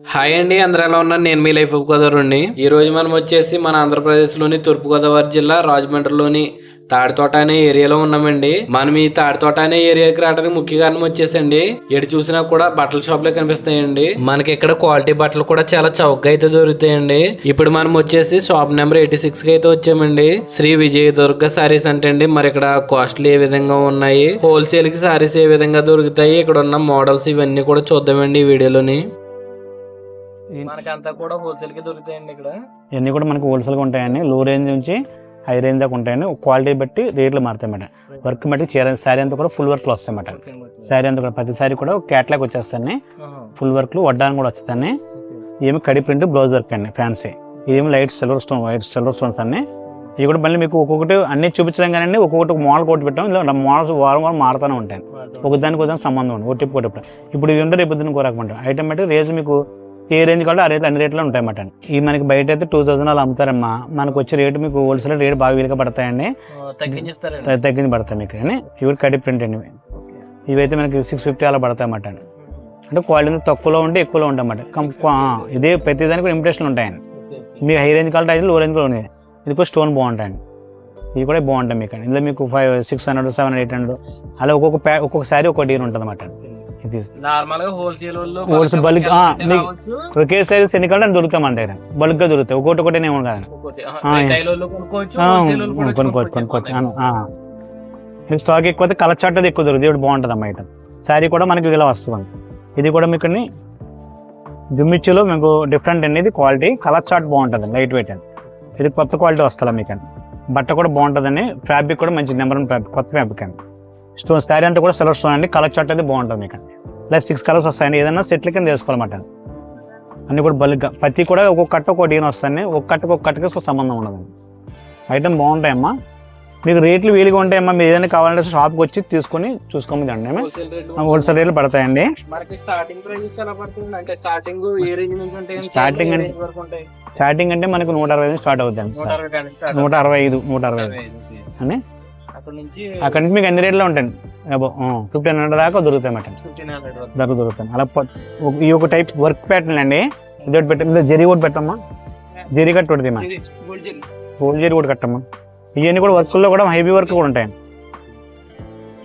Hi అండి అందరూ ఎలా ఉన్నారు? నేను మీ లైఫ్ ఆఫ్ గోదావరి ఈ రోజు మనం వచ్చేసి మన ఆంధ్రప్రదేశ్లోని తూర్పుగోదావరి జిల్లా రాజమండ్రిలోని తాడితోట అనే ఏరియాలో ఉన్నామండి. మనం ఈ తాడితోట అనే ఏరియాకి రావడానికి ముఖ్య కారణం వచ్చేసండి ఎటు చూసినా కూడా బట్టల షాపులే కనిపిస్తాయండి. మనకి ఇక్కడ క్వాలిటీ బట్టలు కూడా చాలా చౌకగా అయితే దొరుకుతాయండి. ఇప్పుడు మనం వచ్చేసి షాప్ నెంబర్ ఎయిటీ సిక్స్కి అయితే వచ్చామండి. శ్రీ విజయ దుర్గ సారీస్ అంటే అండి మరి ఇక్కడ కాస్ట్లు ఏ విధంగా ఉన్నాయి? హోల్సేల్కి సారీస్ ఏ విధంగా దొరుకుతాయి? ఇక్కడ ఉన్న మోడల్స్ ఇవన్నీ కూడా చూద్దామండి ఈ వీడియోలోని. మనకంతా కూడా హోల్సేల్కి దొరుకుతాయండి ఇక్కడ. ఇవన్నీ కూడా మనకు హోల్సేల్గా ఉంటాయండి. లో రేంజ్ నుంచి హై రేంజ్ దాకా ఉంటాయండి. క్వాలిటీ బట్టి రేట్లు మారుతాయి అన్నమాట వర్క్ బట్టి చీర శారీ అంతా కూడా ఫుల్ వర్క్లో వస్తాయి అన్నమాట శారీ అంతా కూడా ప్రతి శారీ కూడా క్యాట్లాగ్ వచ్చేస్తాయి ఫుల్ వర్క్లు వడ్డానికి కూడా వస్తాయి ఏమి కడి ప్రింట్ బ్లౌజ్ వర్క్ అండి ఫ్యాన్సీ. ఇదేమి light silver stone white silver stones అన్ని ఇవి కూడా మళ్ళీ మీకు ఒక్కొక్కటి అన్ని చూపించడం కానీ ఒక్కొక్కటి మోడల్ కొట్టి పెట్టాం. ఇలా మోడల్స్ వారం వారం మారుతూనే ఉంటాయి. ఒక దానికి ఒక సంబంధం ఉంది ఒకటి ఒకటి ఇప్పుడు ఇవి ఉంటే రేపు పొద్దున్న కోరకమంటారు ఐటమేటిక్ రేజ్ మీకు ఏ రేంజ్ కావాలో ఆ రేట్లు అన్ని రేట్లో ఉంటాయి అన్నమాట. ఈ మనకి బయట అయితే టూ థౌసండ్ అలా అమ్ముతారమ్మా. మనకు వచ్చే రేటు మీకు హోల్సేల్ రేట్ బాగా వీలుగా పడతాయండి. తగ్గించి పడతాయి మీకు. కానీ ఇవి కూడా ప్రింట్ అండి ఇవి. ఇవైతే మనకి సిక్స్ ఫిఫ్టీ అలా పడతాయి అన్నమాట. అంటే క్వాలిటీ తక్కువలో ఉంటే ఎక్కువలో ఉంటాయి అన్నమాట. ఇదే ప్రతి దానికి కూడా ఇంప్రెషన్ ఉంటాయండి. మీకు హై రేంజ్ కావాలంటే అయితే లో రేంజ్ కూడా ఉన్నాయి. ఇది కూడా స్టోన్ బాగుంటాయండి. ఇవి కూడా బాగుంటాయి మీకు ఇందులో మీకు five six hundred seven eight hundred అలా ఒక్కొక్క ప్యా ఒక్కొక్క సారీ ఒక్కొక్క డీర్ ఉంటుంది అన్నమాట ఇది గా హోల్సేల్ రావచ్చు. ఒకే సైజ్ ఎన్ని కావాలంటే దొరుకుతాయి మన దగ్గర. బల్క్గా దొరుకుతాయి. ఒకటి ఒకటి ఏమో కాదు. కొనుక్కోవచ్చు కొనుక్కోవచ్చు స్టాక్ ఎక్కువ అయితే కలర్ చాట్ అది ఎక్కువ దొరుకుతుంది. ఇప్పుడు బాగుంటుంది అమ్మ ఐటమ్ శారీ కూడా మనకి ఇలా వస్తుంది. ఇది కూడా మీకు జుమ్మిచ్చులో మీకు డిఫరెంట్ అండి. ఇది క్వాలిటీ కలర్ చాట్ బాగుంటుంది లైట్ వెయిట్ అండి. ఇది కొత్త క్వాలిటీ వస్తుంది మీకు బట్ట కూడా బాగుంటుందని ఫ్యాబ్రిక్ కూడా మంచి నెంబర్ వన్ ఫ్యాబ్రిక్ కొత్త ఫ్యాబ్రిక్ అండి. స్టోన్ శారీ అంతా కూడా సిల్వర్ స్టోన్ అండి. కలర్ చాట్ అయితే బాగుంటుంది మీకు ప్లస్ సిక్స్ కలర్స్ వస్తాయండి. ఏదైనా సెట్ల కింద తీసుకోవాలన్నమాట అన్ని కూడా బల్క్గా ప్రతి కూడా ఒక్కొక్క కట్ట ఒక డీన్ వస్తాయండి. ఒక కట్టకు ఒక కట్టకి సంబంధం ఉండదండి. ఐటమ్ బాగుంటాయమ్మా. మీకు రేట్లు వీలుగా ఉంటాయమ్మా మీరు ఏదైనా కావాలంటే షాప్కి వచ్చి తీసుకొని చూసుకోమని అండి హోల్సేల్ రేట్ హోల్సేల్ రేట్లు పడతాయండి. స్టార్టింగ్ అంటే స్టార్టింగ్ అంటే- మనకు నూట అరవై నుంచి స్టార్ట్ అవుతుంది నూట అరవై ఐదు నూట అరవై. అని అక్కడ నుంచి మీకు అన్ని రేట్లో ఉంటాయండి? ఫిఫ్టీన్ హండ్రెడ్ దాకా దొరుకుతాయి అన్నమాట. దగ్గర దొరుకుతాయి. అలా ఈ ఒక టైప్ వర్క్ ప్యాటర్న్ అండి. ఇది ఒకటి పెట్ట జరీ ఒకటి పెట్టమ్మా. జరీ కట్ ఒకటి మా. గోల్డ్ జరీ ఒకటి కట్టమ్మా. ఇవన్నీ కూడా వర్క్లో కూడా హెవీ వర్క్ కూడా ఉంటాయండి.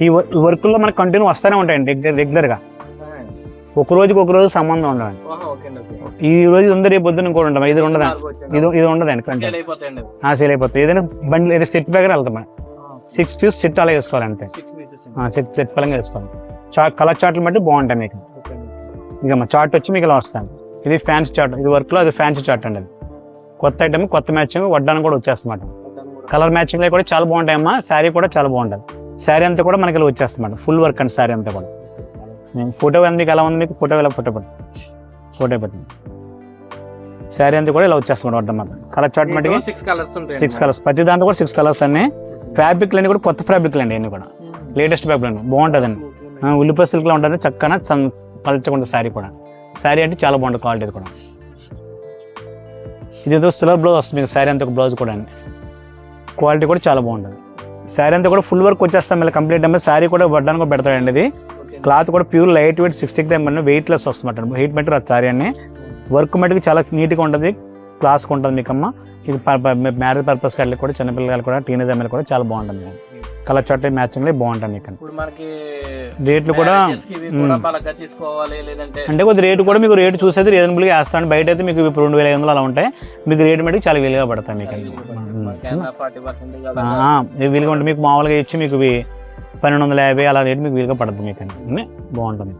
ఈ వర్క్లో మనకు కంటిన్యూ వస్తూనే ఉంటాయండి రెగ్యులర్ రెగ్యులర్గా ఒక రోజుకి ఒక రోజు సంబంధం ఓకే. ఈ రోజు ఉంది రేపు పొద్దున్న కూడా ఉంటాం ఇది ఉండదు. ఇది ఇది ఉండదండి కంటే Sell అయిపోతాయండి. అవి. ఆ సేల్ అయిపోతుంది ఏదైనా బండి ఏదైనా సెట్ బ్యాగ్ వెళ్తాం సిక్స్ పీస్ సెట్ అలా వేసుకోవాలంటే. అండి. సెట్ సెట్ పరంగా వేసుకోవాలి. చాట్ కలర్ చార్ట్లు బట్టి బాగుంటాయి మీకు. ఇక మా చార్ట్ వచ్చి మీకు ఇలా వస్తాను ఇది ఫ్యాన్సీ చార్ట్ ఇది వర్క్లో అది ఫ్యాన్సీ చార్ట్ అండి అది. కొత్త ఐటమ్ కొత్త మ్యాచింగ్ వడ్డానికి కూడా కూడా- కలర్ మ్యాచింగ్ కూడా చాలా బాగుంటాయమ్మా. శారీ కూడా చాలా బాగుంటుంది. శారీ అంతా కూడా మనకి ఇలా వచ్చేస్తుంది ఫుల్ వర్క్ అండి శారీ అంతా కూడా. ఫోటో మీకు ఎలా ఉంది మీకు? ఫోటో ఇలా ఫోటో పెట్టండి. ఫోటో పెట్టండి. శారీ అంతా కూడా ఇలా వచ్చేస్తుంది వడ్డం మాత్రం కలర్ చార్ట్ మటుకి సిక్స్ కలర్స్ ఉంటాయి సిక్స్ కలర్స్ ప్రతి దాంట్లో కూడా సిక్స్ కలర్స్ అన్ని. ఫ్యాబ్రిక్లు అన్ని కూడా కొత్త ఫ్యాబ్రిక్లు అండి అన్ని కూడా. లేటెస్ట్ ఫ్యాబ్రిక్ అండి బాగుంటుందండి. ఉల్లిపాయ సిల్క్లో ఉంటుంది. చక్కగా పలుచకుండా శారీ కూడా. శారీ అంటే చాలా బాగుంటుంది క్వాలిటీ కూడా. ఇది ఏదో సిల్వర్ బ్లౌజ్ వస్తుంది మీకు. శారీ అంతా బ్లౌజ్ కూడా అండి. క్వాలిటీ కూడా చాలా బాగుంటుంది. శారీ అంతా కూడా ఫుల్ వర్క్ వచ్చేస్తాం మళ్ళీ కంప్లీట్ అమ్మే శారీ కూడా వడ్డానికి కూడా పెడతాడండి ఇది. క్లాత్ కూడా pure light weight sixty gram weight less వస్తుంది వెయిట్ మెటీరియల్ అది శారీ అండి వర్క్ మటుకు చాలా నీట్గా ఉంటుంది. క్లాస్గా ఉంటుంది మీకు అమ్మ ఇది మ్యారేజ్ పర్పస్ కాళ్ళకి కూడా చిన్నపిల్లలు కూడా టీనేజ్ అమ్మాయిలు కూడా చాలా బాగుంటుంది కలర్ చాట్ మ్యాచింగ్ బాగుంటుంది మీకు ఇప్పుడు మనకి రేట్లు కూడా అంటే కొద్ది రేటు కూడా మీకు రేటు చూసేది రీజనబుల్గా వేస్తాను. బయట అయితే మీకు ఇప్పుడు రెండు వేల ఐదు వందలు అలా ఉంటాయి. మీకు రేటు మటుకు చాలా వీలుగా పడతాయి మీకు వీలుగా ఉంటుంది మీకు మామూలుగా ఇచ్చి మీకు ఇవి పన్నెండు వందల యాభై అలా రేటు మీకు వీలుగా పడుతుంది మీకు బాగుంటుంది.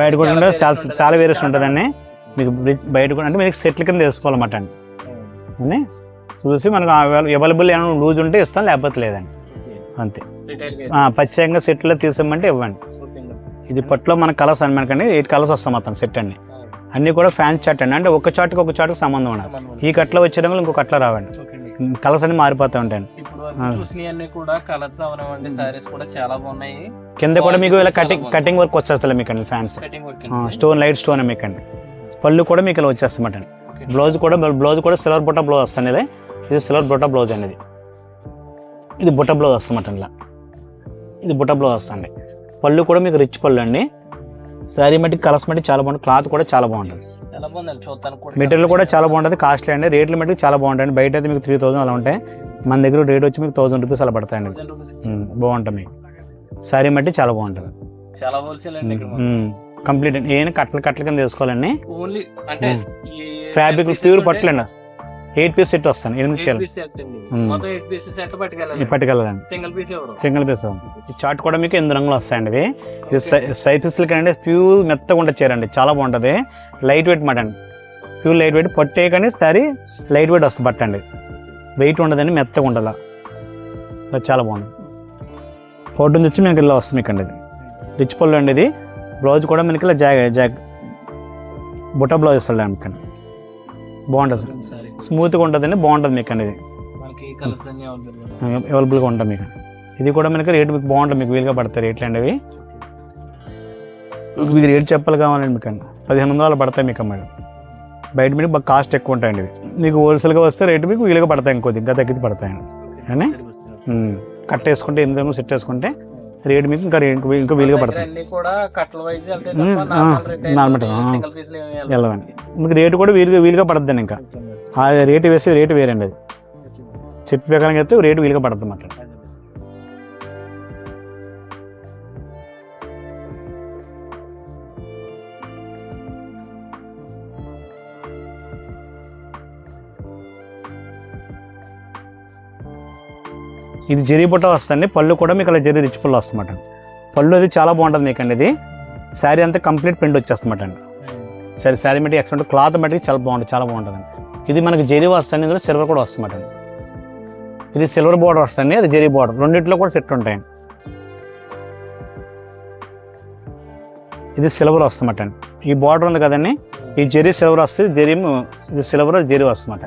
బయట కూడా చాలా. చాలా వేరియేషన్ ఉంటుందండి. మీకు బయట కూడా అంటే మీకు సెట్ల కింద వేసుకోవాలన్నమాట అండి. అని చూసి మనకు అవైలబుల్ ఏమైనా లూజ్ ఉంటే ఇస్తాం లేకపోతే లేదండి. అంతే. ప్రత్యేకంగా సెట్లో తీసామంటే ఇవ్వండి. ఇది పట్లో మన కలర్స్ అని మనకండి ఎయిట్ కలర్స్ వస్తాం మొత్తం సెట్ అండి అన్నీ కూడా ఫ్యాన్ చాట్ అండి అంటే ఒక చాట్కి ఒక చాట్కి సంబంధం ఉండాలి ఉంది. ఈ కట్లో వచ్చేటప్పుడు ఇంకో కట్లో రావండి. కలర్స్ అన్ని మారిపోతూ ఉంటాయండి ఇప్పుడు ఆ. వరకు చూసినవన్నీ కూడా కలర్స్ అవనివ్వండి సారీస్ కూడా చాలా బాగున్నాయి. కింద కూడా మీకు ఇలా కటింగ్. కటింగ్ వర్క్ వచ్చేస్తుంది మీకు అండి. ఫ్యాన్స్ స్టోన్ లైట్ స్టోన్ మీకు అండి పళ్ళు కూడా మీకు ఇలా వచ్చేస్తామాట అండి బ్లౌజ్ కూడా బ్లౌజ్ కూడా సిల్వర్ బుట్ట బ్లౌజ్ వస్తుంది ఇది. ఇది సిల్వర్ బుట్ట బ్లౌజ్ అండి ఇది. బుట్ట బ్లౌజ్ వస్తుందన్నమాట ఇలా. ఇది బుట్ట బ్లౌజ్ వస్తుంది. పళ్ళు కూడా మీకు రిచ్ పళ్ళు అండి. శారీ మట్టి కలర్స్ మట్టి చాలా బాగుంటుంది. క్లాత్ కూడా చాలా బాగుంటుంది. మెటీరియల్ కూడా చాలా బాగుంటుంది. కాస్ట్లీ అండి. రేట్లు మట్టి చాలా బాగుంటాయి బయట అయితే మీకు త్రీ థౌసండ్ అలా ఉంటాయి. మన దగ్గర రేట్ వచ్చి మీకు థౌసండ్ రూపీస్ అలా పడతాయండి. బాగుంటుంది మీకు. శారీ మట్టి చాలా బాగుంటుంది. చాలా హోల్సేల్ అండి కంప్లీట్ ఏమైనా కట్టలు కట్టల కింద తీసుకోవాలండి ఓన్లీ అంటే ఫ్యాబ్రిక్ ప్యూర్ పట్టులు అండి ఎయిట్ పీస్ సెట్ వస్తాను ఎనిమిది చీరలు మ్మ్. పట్టుకెళ్ళదండి సింగిల్ పీస్ పీస్ ఈ చార్ట్ కూడా మీకు ఎనిమిది రంగులు వస్తాయండి ఇవి. ఇది స్ట్రైప్స్ కంటే ప్యూర్ మెత్తగా ఉంటే చీరండి చాలా బాగుంటుంది. లైట్ వెయిట్ మాట అండి ప్యూర్ లైట్ వెయిట్ పట్టే కానీ సారీ లైట్ వెయిట్ వస్తుంది బట్ట అండి. వెయిట్ ఉండదండి మెత్తగా ఉండాలి. అది చాలా బాగుంది. ఫోటో నుంచి మీకు ఇలా వస్తుంది మీకు అండి ఇది. రిచ్ పళ్ళు అండి ఇది. బ్లౌజ్ కూడా మనకి ఇలా జాగ్ జాగ్ బుట్ట బ్లౌజ్ వస్తుంది మీకు బాగుంటుంది. స్మూత్గా ఉంటుందండి బాగుంటుంది మీకు అన్ని అవైలబుల్ అవైలబుల్గా ఉంటుంది మీకు. ఇది కూడా మనకి రేట్ మీకు బాగుంటుంది మీకు వీలుగా పడతాయి రేట్లు అండి అవి మీకు రేట్ చెప్పాలి కావాలండి మీకు అండి. పదిహేను వందలు పడతాయి మీకు మేడం బయట మీకు బాగా కాస్ట్ ఎక్కువ ఉంటాయండి ఇవి. మీకు హోల్సేల్గా వస్తే రేటు మీకు వీలుగా పడతాయి ఇంకొద్ది ఇంకా తగ్గితే పడతాయండి. అని? ఉమ్. కట్ట వేసుకుంటే ఎనిమిది సెట్ వేసుకుంటే రేటు మీకు ఇంకా ఇంకా- వీలుగా పీస్ వెళ్ళవండి. మీకు రేటు కూడా వీలుగా వీలుగా పడద్దండి ఇంకా. ఆ రేటు వేసి రేటు వేరండి అది. సెట్ ప్రకారం అయితే రేటు వీలుగా పడద్దు అన్నమాట ఇది జరీ బుట్ట వస్తుంది పళ్ళు కూడా మీకు అలా జరీ రిచ్ పళ్ళు వస్తుందన్నమాట పళ్ళు అది చాలా బాగుంటుంది మీకు అండి ఇది. శారీ అంతా కంప్లీట్ ప్రింట్ వచ్చేస్తుందన్నమాట అండి. సరే శారీ మట్టి ఎక్స్పెంట్ క్లాత్ మట్టి చాలా బాగుంటుంది చాలా బాగుంటుంది ఇది మనకి జరీ వస్తుంది ఇందులో సిల్వర్ కూడా వస్తుందట అండి. ఇది సిల్వర్ బార్డర్ వస్తుంది అది జరీ బార్డర్. రెండింటిలో కూడా సెట్ ఉంటాయి. ఇది సిల్వర్ వస్తుందట అండి. ఈ బార్డర్ ఉంది కదండి ఈ జెరీ సిల్వర్ వస్తుంది జెరీ ఇది సిల్వర్ జెరీ వస్తుందట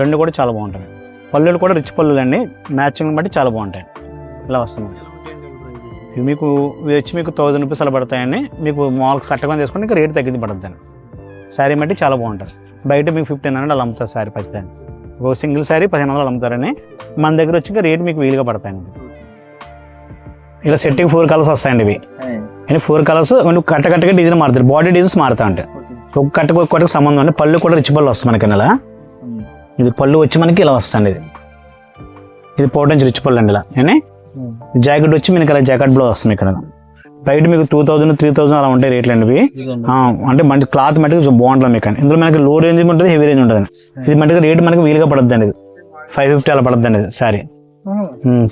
రెండు కూడా చాలా బాగుంటుంది పళ్ళులు కూడా రిచ్ పళ్ళులు అండి మ్యాచింగ్ బట్టి చాలా బాగుంటాయి. ఇలా వస్తుంది? ఇవి మీకు వచ్చి మీకు థౌజండ్ రూపీస్ అలా పడతాయండి. మీకు మాల్స్ కట్టకొని తీసుకుంటే ఇంకా రేట్ తగ్గింది పడుతుంది శారీ బట్టి చాలా బాగుంటుంది. బయట మీకు ఫిఫ్టీన్ హండ్రెడ్ అలా అమ్ముతారు శారీ పచ్చిదాన్ని ఒక సింగిల్ శారీ పదిహేను వందలు అమ్ముతారని మన దగ్గర వచ్చి ఇంకా రేట్ మీకు వీలుగా పడతాయండి. ఇలా సెట్టింగ్ ఫోర్ కలర్స్ వస్తాయండి ఇవి. ఫోర్ కలర్స్ కట్ట కట్టగా డిజైన్ మారుతాయి బాడీ డిజైన్స్ మారుతా ఉంటాయి. ఒక కట్టకు ఒక కట్టకు సంబంధం అండి పళ్ళు కూడా రిచ్ పళ్ళు వస్తుంది మనకి ఇలా ఇది పళ్ళు వచ్చి మనకి ఇలా వస్తుంది ఇది. ఇది పోటెన్స్ రిచ్ పళ్ళు అండి ఇలా. ఏనే జాకెట్ వచ్చి మీకు ఇలా జాకెట్ బ్లౌజ్ వస్తుంది ఇక్కడ. బయట మీకు టూ థౌసండ్ త్రీ థౌసండ్ అలా ఉంటాయి రేట్లు అండి అంటే మంచి క్లాత్ మటుకు బాగుంటుంది మీకు అని. ఇందులో మనకి లో రేంజ్ ఉంటుంది హెవీ రేంజ్ ఉంటుంది. ఇది మనకి రేట్ మనకి వీలుగా పడుతుంది అండి ఫైవ్ ఫిఫ్టీ అలా పడుతుంది అండి సారీ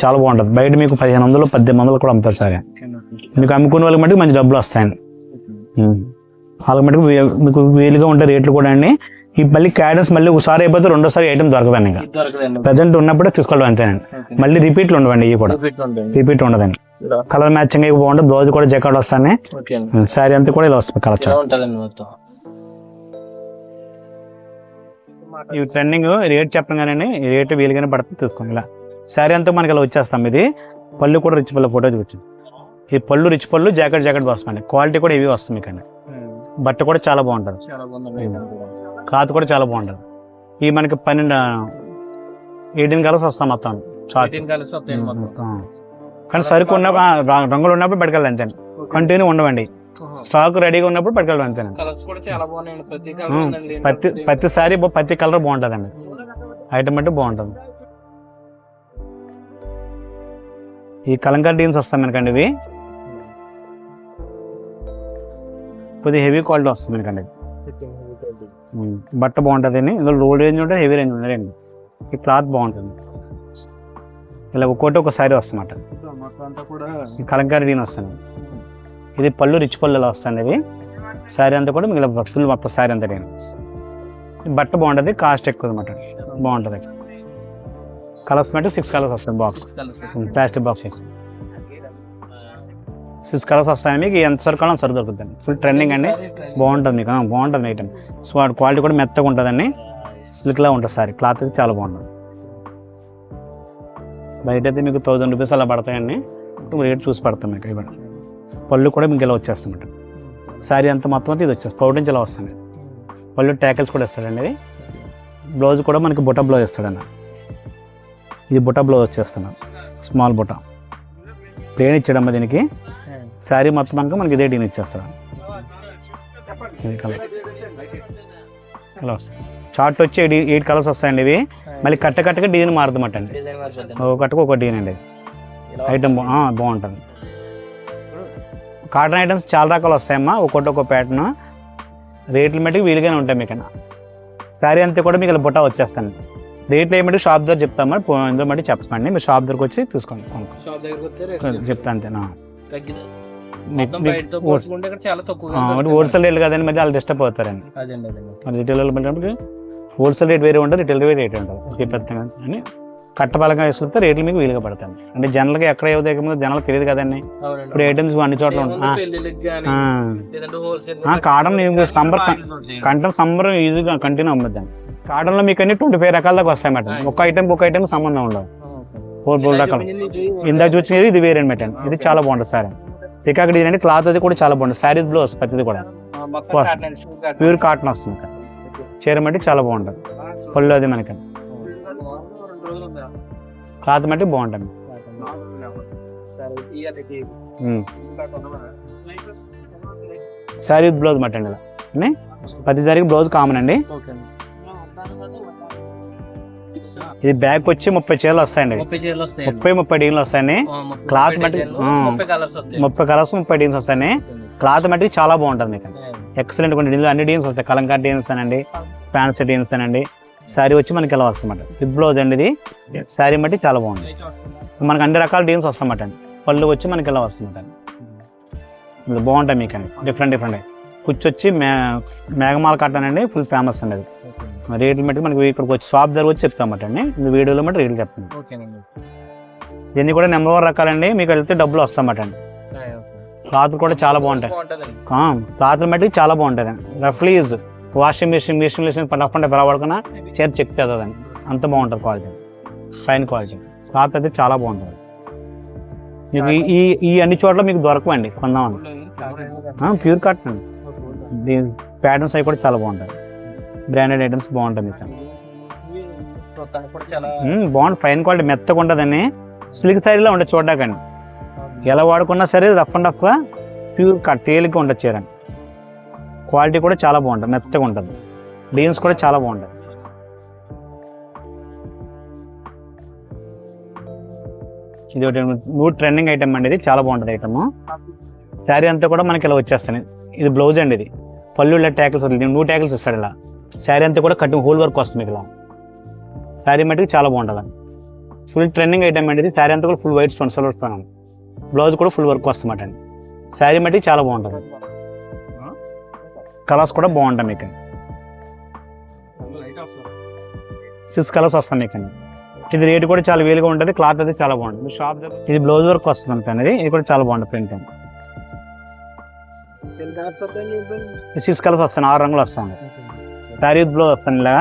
చాలా బాగుంటుంది. బయట మీకు పదిహేను వందలు పద్దెనిమిది వందలు కూడా అమ్ముతారు సారీ మీకు అమ్ముకునే వాళ్ళకి మటుకు మంచి డబ్బులు వస్తాయండి. వాళ్ళకి మటుకు మీకు వీలుగా ఉంటే రేట్లు కూడా అండి. ఈ మళ్ళీ క్యాడెన్స్ మళ్ళీ ఒకసారి అయిపోతే రెండోసారి ఐటమ్ దొరకదండి ఇంకా. ప్రజెంట్ ఉన్నప్పుడే తీసుకోవడం అంతేనండి. మళ్ళీ రిపీట్లు ఉండవండి ఇవి కూడా. రిపీట్ ఉండదండి. కలర్ మ్యాచింగ్ అయి బాగుంటుంది. బ్లౌజ్ కూడా జకాట్ వస్తానే. శారీ అంతా కూడా ఇలా వస్తుంది కలర్ ఇవి ట్రెండింగ్ రేట్ చెప్పగానే రేట్ వీలుగానే పడుతుంది తీసుకోండి ఇలా. శారీ అంతా మనకి ఇలా వచ్చేస్తాం ఇది. పళ్ళు కూడా రిచ్ పళ్ళు ఫోటో వచ్చింది ఈ పళ్ళు రిచ్ పళ్ళు జాకెట్ జాకెట్ వస్తుంది క్వాలిటీ కూడా ఇవి వస్తుంది మీకు బట్ట కూడా చాలా బాగుంటుంది. క్లాత్ కూడా చాలా బాగుంటుంది ఈ మనకి పన్నెండు ఎయిటీన్ కలర్స్ వస్తాం మొత్తం చార్ట్. కానీ సరుకు ఉన్నప్పుడు రంగులు ఉన్నప్పుడు పట్టుకెళ్ళాలి అంతే. కంటిన్యూ ఉండవండి. స్టాక్ రెడీగా ఉన్నప్పుడు పట్టుకెళ్ళడం అంతే కలర్స్ కూడా చాలా బాగున్నాయండి. ప్రతి కలర్ సారీ పత్తి కలర్ బాగుంటుందండి. ఐటమ్ అంటే బాగుంటుంది. ఈ కలంకారీ డీన్స్ వస్తాయి మనకండి ఇవి. కొద్దిగా హెవీ క్వాలిటీ వస్తుంది మనకండి. బట్ట బాగుంటుంది అండి ఇందులో లో రేంజ్ ఉంటుంది హెవీ రేంజ్ ఉంటుంది ఈ క్లాత్ బాగుంటుంది. ఇలా ఒక్కోటి ఒక సారీ వస్తుందన్నమాట. కలంకారీ డీన్ వస్తుంది. ఇది పళ్ళు రిచ్ పళ్ళు ఇలా వస్తుంది ఇవి. శారీ అంతా కూడా మీకు ఫుల్ మొత్తం శారీ అంతా డీన్ బట్ట బాగుంటుంది కాస్ట్ ఎక్కువ అనమాట బాగుంటుంది. కలర్స్ అంటే సిక్స్ కలర్స్ వస్తాయి box plastic box six colours వస్తాయి మీకు ఎంత సరుకు కావాలో సరుకు దొరుకుతుంది ఫుల్ ట్రెండింగ్ అండి. బాగుంటుంది మీకు. బాగుంటుంది ఐటమ్ సో క్వాలిటీ కూడా మెత్తగా ఉంటుందండి. సిల్క్లా ఉంటుంది సారీ. క్లాత్ అయితే చాలా బాగుంటుంది. బయట అయితే మీకు థౌజండ్ రూపీస్ అలా పడతాయండి. రేట్ చూసి పడతాం మీకు ఇవ్వండి. పళ్ళు కూడా మీకు ఇలా వచ్చేస్తామంట శారీ అంతా మొత్తం అంతా ఇది వచ్చేస్తుంది. పౌడర్ నుంచి ఇలా వస్తుంది. పళ్ళు ట్యాకిల్స్ కూడా ఇస్తాడండి ఇది. బ్లౌజ్ కూడా మనకి బుట్ట బ్లౌజ్ ఇస్తాడన్న ఇది బుట్ట బ్లౌజ్ వచ్చేస్తున్నాం స్మాల్ బుట్ట. ప్లేన్ ఇచ్చాడమ్మ దీనికి. శారీ మొత్తం కనుక మనకి ఇదే డీన్ ఇచ్చేస్తాడు. ఇది కలర్. ఇలా వస్తాయి చార్ట్ వచ్చి ఎయిట్ ఎయిట్ కలర్స్ వస్తాయండి ఇవి. మళ్ళీ కట్ట కట్టగా డిజైన్ మారుతుందన్నమాట అండి డిజైన్ మారుతుంది ఒక డిజైన్ అండి. ఐటమ్ బాగుంటుంది. కాటన్ ఐటమ్స్ చాలా రకాలు వస్తాయమ్మా. ఒక్కొక్కటి ఒక ప్యాటర్న్. రేట్లు మట్టుకు వీలుగానే ఉంటాయి మీకు శారీ అంతా కూడా మీకు ఇలా బుట్ట వచ్చేస్తాను. రేట్లు ఏమిటి షాప్ దగ్గర చెప్తామని ఇందులో మట్టి చెప్పండి. మీరు షాప్ దగ్గరకు వచ్చి తీసుకోండి. షాప్ దగ్గరికి వస్తే రేట్ చెప్తా అంతేనా? హోల్సేల్ రేట్లు కదండి మళ్ళీ వాళ్ళు డిస్టర్బ్ అవుతారండి మరి రిటైల్ హోల్సేల్ రేట్ వేరే ఉంటుంది రిటైల్ రేట్ ఉంటుంది. ఒకే పెద్దగా అని కట్టబలంగా వేసుకుంటే రేట్లు మీకు వీలుగా పడతాయి. అంటే జనరల్గా ఎక్కడ ఏ దగ్గర జనాలకు తెలియదు కదండి. ఇప్పుడు ఐటమ్స్ అన్ని చోట్ల కాటన్ సమ్మర్ కంటెంట్ సమ్మర్ ఈజీగా కంటిన్యూ అమ్మద్దండి కాటన్లో మీకు అన్ని ట్వంటీ ఫైవ్ రకాల దాకా వస్తాయి మేడం. ఒక ఐటమ్ ఒక ఐటమ్ సంబంధం ఉండవు ఫోర్ ఫోర్ రకాలు ఇందాక చూసినది ఇది వేరే మేడం ఇది చాలా బాగుంటుంది సారీ. ఇక అక్కడ ఏంటంటే క్లాత్ అది కూడా చాలా బాగుంటుంది. శారీ బ్లౌజ్ ప్రతిది కూడా. ప్యూర్ కాటన్ వస్తుంది ఇక్కడ. చీర మట్టి చాలా బాగుంటుంది. పళ్ళు అది మనకి. క్లాత్ మట్టి బాగుంటుంది. శారీ బ్లౌజ్ మట్టి అండి ఇలా ప్రతి దానికి బ్లౌజ్ కామన్ అండి. ఇది బ్యాగ్ వచ్చి ముప్పై చీరలు వస్తాయండి. ముప్పై ముప్పై డీన్లు వస్తాయండి. క్లాత్ మట్టి. ముప్పై కలర్స్ ముప్పై కలర్స్ ముప్పై డీన్స్ వస్తాయి క్లాత్ మట్టి చాలా బాగుంటుంది మీకు. ఎక్సలెంట్ కొన్ని డీన్స్ అన్ని డీన్స్ వస్తాయి. కలంకార్ డీన్స్ అనండి ఫ్యాన్సీ డీన్స్ అనండి శారీ వచ్చి మనకి ఇలా వస్తామాట విత్ బ్లౌజ్ అండి ఇది. శారీ మట్టి చాలా బాగుంది. మనకి అన్ని రకాల డీన్స్ వస్తామాట అండి. పళ్ళు వచ్చి మనకి ఇలా వస్తుంది అండి. ఇది బాగుంటాయి మీకు అండి డిఫరెంట్ డిఫరెంట్ కుచ్చి వచ్చి మే మేఘమాల కట్టన్ అండి. ఫుల్ ఫేమస్ అండి అది. రేట్లు మట్టి మనకి ఇక్కడికి వచ్చి షాప్ దగ్గర వచ్చి చెప్తామట అండి ఈ వీడియోలో మట్టి రేట్లు చెప్తాను ఓకేనండి. ఇవన్నీ కూడా నెంబర్ వన్ రకాలండి. మీకు వెళ్తే డబ్బులు వస్తామట అండి క్లాత్ కూడా చాలా బాగుంటాయి. బాగుంటుందండి క్లాత్ మట్టి చాలా బాగుంటుంది రఫ్లీ use washing machine machine machine పడకుండా పడకుండా చీర చెక్ చేస్తుందండి అంత బాగుంటుంది క్వాలిటీ ఫైన్ క్వాలిటీ క్లాత్ అయితే చాలా బాగుంటుంది. మీకు ఈ- ఈ ఈ అన్ని చోట్ల మీకు దొరకవండి. కొందామని. ప్యూర్ కాటన్ అండి దీని ప్యాటర్న్స్ అవి కూడా చాలా బాగుంటాయి బ్రాండెడ్ ఐటమ్స్ మ్మ్, బాగుంటుంది ఫైన్ క్వాలిటీ మెత్తగా ఉంటుందని సిల్క్ శారీలో ఉంటుంది చూడకండి ఎలా వాడుకున్నా సరే రఫ్ అండ్ రఫ్గా ప్యూర్ కట్ తేలిగ్గా ఉంటుంది చీర క్వాలిటీ కూడా చాలా బాగుంటుంది మెత్తగా ఉంటుంది. డీన్స్ కూడా చాలా బాగుంటుంది ఇది ఒకటి న్యూ ట్రెండింగ్ ఐటమ్ అండి ఇది. చాలా బాగుంటుంది ఐటమ్ శారీ అంతా కూడా మనకి ఇలా వచ్చేస్తాయి. ఇది బ్లౌజ్ అండి ఇది. పళ్ళు ఇలా ట్యాకిల్స్ న్యూ ట్యాకిల్స్ ఇస్తాడు ఇలా. శారీ అంతా కూడా కటింగ్ హోల్ వర్క్ వస్తుంది మీకు ఇలా. శారీ మట్టుకు చాలా బాగుంటుంది ఫుల్ ట్రెండింగ్ ఐటమ్ అండి ఇది. శారీ అంతా కూడా full white stone silver stone blouse కూడా ఫుల్ వర్క్ వస్తుందన్నమాట అండి. శారీ మట్టుకు చాలా బాగుంటుంది. కలర్స్ కూడా బాగుంటాయి మీకు. సిక్స్ కలర్స్ వస్తాయి మీకు అండి. ఇది రేట్ కూడా చాలా వేలుగా ఉంటుంది. క్లాత్ అయితే చాలా బాగుంటుంది. షాప్ ఇది బ్లౌజ్ వర్క్ వస్తుంది మనకి అనేది ఇది కూడా చాలా బాగుంటుంది ప్రింట్ సిక్స్ కలర్స్ వస్తాయి. ఆరు రంగులు వస్తాయి. శారీ బ్లౌజ్ వస్తుంది ఇలా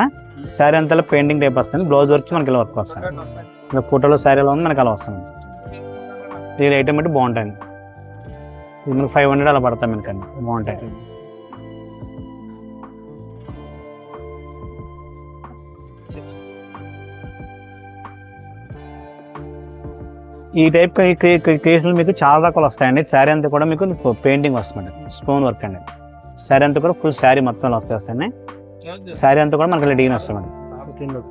శారీ అంతా పెయింటింగ్ టైప్ వస్తుంది. బ్లౌజ్ వచ్చి మనకి ఇలా వర్క్ వస్తుంది. ఇలా ఫోటోలో శారీలో ఉంది మనకి అలా వస్తుంది. ఇది ఐటమ్ బట్టి బాగుంటాయి. ఇది మనకి ఫైవ్ హండ్రెడ్ అలా పడతాయి మనకండి. బాగుంటాయి. ఈ టైప్ క్రియేషన్ మీకు చాలా రకాలు వస్తాయండి. శారీ అంతా కూడా మీకు పెయింటింగ్ వస్తుంది. స్టోన్ వర్క్ అండి. శారీ అంతా కూడా ఫుల్ శారీ మొత్తం వచ్చేస్తాయి శారీ అంతా కూడా మనకి డీన్ వస్తుంది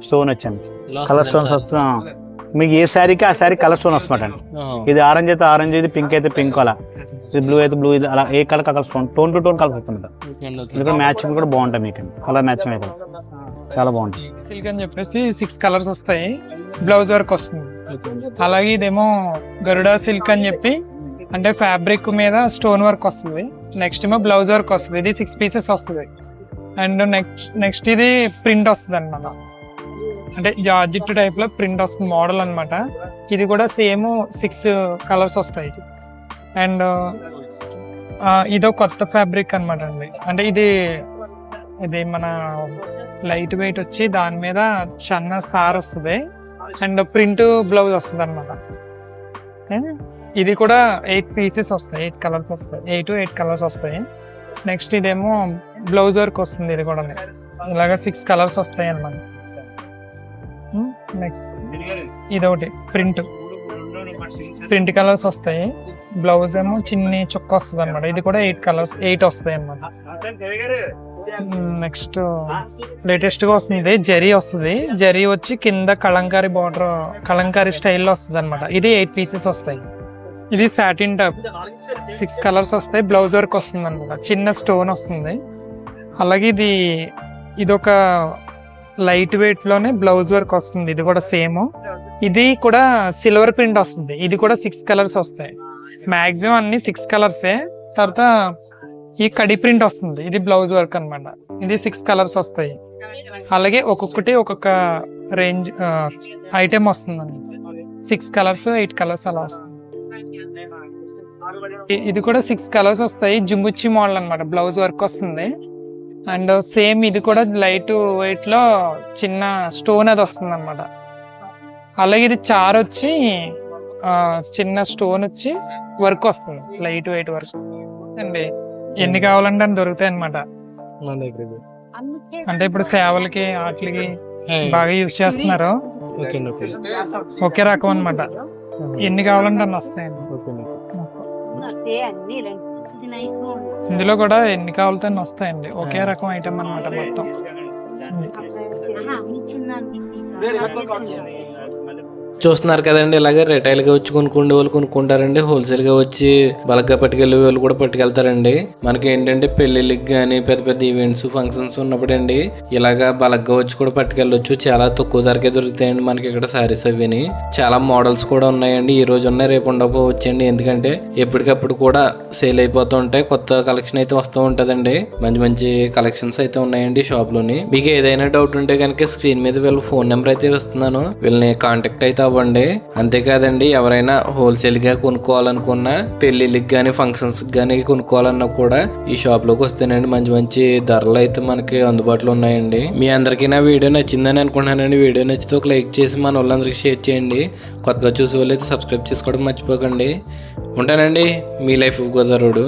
స్టోన్ వచ్చండి కలర్ స్టోన్స్ వస్తున్నా. మీకు ఏ శారీకి ఆ శారీ కలర్ స్టోన్ వస్తుంది అండి ఇది ఆరెంజ్ అయితే ఆరెంజ్ ఇది పింక్ అయితే పింక్ అలా. ఇది బ్లూ అయితే బ్లూ ఇది అలా. ఏ colour colour stone tone two tone colour వస్తుంది ఇది కూడా మ్యాచింగ్ కూడా బాగుంటాయి మీకు. కలర్ మ్యాచింగ్ అయితే చాలా బాగుంటుంది సిల్క్ అని చెప్పేసి సిక్స్ కలర్స్ వస్తాయి. బ్లౌజ్ వర్క్ వస్తుంది. అలాగే ఇదేమో గరుడా సిల్క్ అని చెప్పి అంటే ఫ్యాబ్రిక్ మీద స్టోన్ వర్క్ వస్తుంది. నెక్స్ట్ ఏమో బ్లౌజ్ వర్క్ వస్తుంది. ఇది సిక్స్ పీసెస్ వస్తుంది. అండ్ నెక్స్ట్ నెక్స్ట్ ఇది ప్రింట్ వస్తుంది అనమాట అంటే జార్జిట్ టైప్లో ప్రింట్ వస్తుంది మోడల్ అనమాట ఇది కూడా సేమ్ సిక్స్ కలర్స్ వస్తాయి. అండ్ ఇదో కొత్త ఫ్యాబ్రిక్ అన్నమాట అండి. అంటే ఇది ఇది మన లైట్ వెయిట్ వచ్చి దాని మీద చిన్న సార్ వస్తుంది. అండ్ ప్రింట్ బ్లౌజ్ వస్తుంది అనమాట ఇది కూడా ఎయిట్ పీసెస్ వస్తాయి. ఎయిట్ కలర్స్ వస్తాయి. ఎయిట్ ఎయిట్ కలర్స్ వస్తాయి. నెక్స్ట్ ఇదేమో బ్లౌజ్ వర్క్ వస్తుంది ఇది కూడా. ఇలాగా సిక్స్ కలర్స్ వస్తాయి అనమాట నెక్స్ట్ ఇది ఒకటి ప్రింట్ ప్రింట్ కలర్స్ వస్తాయి. బ్లౌజ్ ఏమో చిన్ని చుక్క వస్తుంది అనమాట ఇది కూడా ఎయిట్ కలర్స్ ఎయిట్ వస్తాయి అనమాట నెక్స్ట్ లేటెస్ట్గా వస్తుంది. జరీ వస్తుంది. జరీ వచ్చి కింద కలంకారీ బార్డర్ కలంకారీ స్టైల్లో వస్తుంది అనమాట ఇది ఎయిట్ పీసెస్ వస్తాయి. ఇది సాటిన్ టాప్ సిక్స్ కలర్స్ వస్తాయి. బ్లౌజ్ వర్క్ వస్తుంది అనమాట చిన్న స్టోన్ వస్తుంది. అలాగే ఇది ఇది ఒక లైట్ వెయిట్లోనే బ్లౌజ్ వర్క్ వస్తుంది. ఇది కూడా సేమ్. ఇది కూడా సిల్వర్ ప్రింట్ వస్తుంది. ఇది కూడా సిక్స్ కలర్స్ వస్తాయి. మ్యాక్సిమం అన్ని సిక్స్ కలర్సే. తర్వాత ఈ కడి ప్రింట్ వస్తుంది. ఇది బ్లౌజ్ వర్క్ అన్నమాట. ఇది సిక్స్ కలర్స్ వస్తాయి. అలాగే ఒక్కొక్కటి ఒక్కొక్క రేంజ్ ఐటెం వస్తుందండి. సిక్స్ కలర్స్ ఎయిట్ కలర్స్ అలా వస్తుంది. ఇది కూడా సిక్స్ కలర్స్ వస్తాయి. జుంబుచ్చి మోడల్ అనమాట బ్లౌజ్ వర్క్ వస్తుంది. అండ్ సేమ్ ఇది కూడా లైట్ వెయిట్లో చిన్న స్టోన్ అది వస్తుంది అనమాట అలాగే ఇది చార్ వచ్చి చిన్న స్టోన్ వచ్చి వర్క్ వస్తుంది. Light weight work. అండి ఎన్ని కావాలంటే అన్ని దొరుకుతాయి అనమాట అంటే ఇప్పుడు సేవలకి వాటికి బాగా యూజ్ చేస్తున్నారు. ఒకే రకం అన్నమాట. ఎన్ని కావాలంటే అన్ని వస్తాయండి. ఇందులో కూడా ఎన్ని కావాలితే వస్తాయండి. ఒకే రకం ఐటమ్ అన్నమాట మొత్తం. చూస్తున్నారు కదండి. ఇలాగే రిటైల్గా వచ్చి కొనుక్కునే వాళ్ళు కొనుక్కుంటారండి. హోల్సేల్గా వచ్చి బలగ్గా పట్టుకెళ్ళే వాళ్ళు కూడా పట్టుకెళ్తారండి. మనకి ఏంటంటే పెళ్ళిళ్ళకి కానీ పెద్ద పెద్ద ఈవెంట్స్ ఫంక్షన్స్ ఉన్నప్పుడు అండి ఇలాగా బలగ్గా వచ్చి కూడా పట్టుకెళ్ళొచ్చు. చాలా తక్కువ ధరకే దొరుకుతాయండి మనకి ఇక్కడ సారీస్ అవిని చాలా మోడల్స్ కూడా ఉన్నాయండి. ఈ రోజు ఉన్నాయి రేపు ఉండకపోవచ్చండి ఎందుకంటే ఎప్పటికప్పుడు కూడా సేల్ అయిపోతూ ఉంటాయి. కొత్త కలెక్షన్ అయితే వస్తూ ఉంటదండి. మంచి మంచి కలెక్షన్స్ అయితే ఉన్నాయండి షాప్లోని మీకు ఏదైనా డౌట్ ఉంటే కనుక స్క్రీన్ మీద వీళ్ళ ఫోన్ నెంబర్ అయితే ఇస్తున్నాను. వీళ్ళని కాంటాక్ట్ అయితే అవ్వండి అంతేకాదండి ఎవరైనా హోల్సేల్గా కొనుక్కోవాలనుకున్నా పెళ్ళిళ్ళకి కానీ ఫంక్షన్స్ కానీ కొనుక్కోవాలన్నా కూడా ఈ షాప్లోకి వస్తేనండి మంచి మంచి ధరలు అయితే మనకి అందుబాటులో ఉన్నాయండి. మీ అందరికీ నా వీడియో నచ్చిందని అనుకుంటున్నానండి. వీడియో నచ్చితే ఒక లైక్ చేసి మన వాళ్ళందరికీ షేర్ చేయండి. కొత్తగా చూసే వాళ్ళు సబ్స్క్రైబ్ చేసుకోవడం మర్చిపోకండి. ఉంటానండి మీ లైఫ్ గోదావరుడు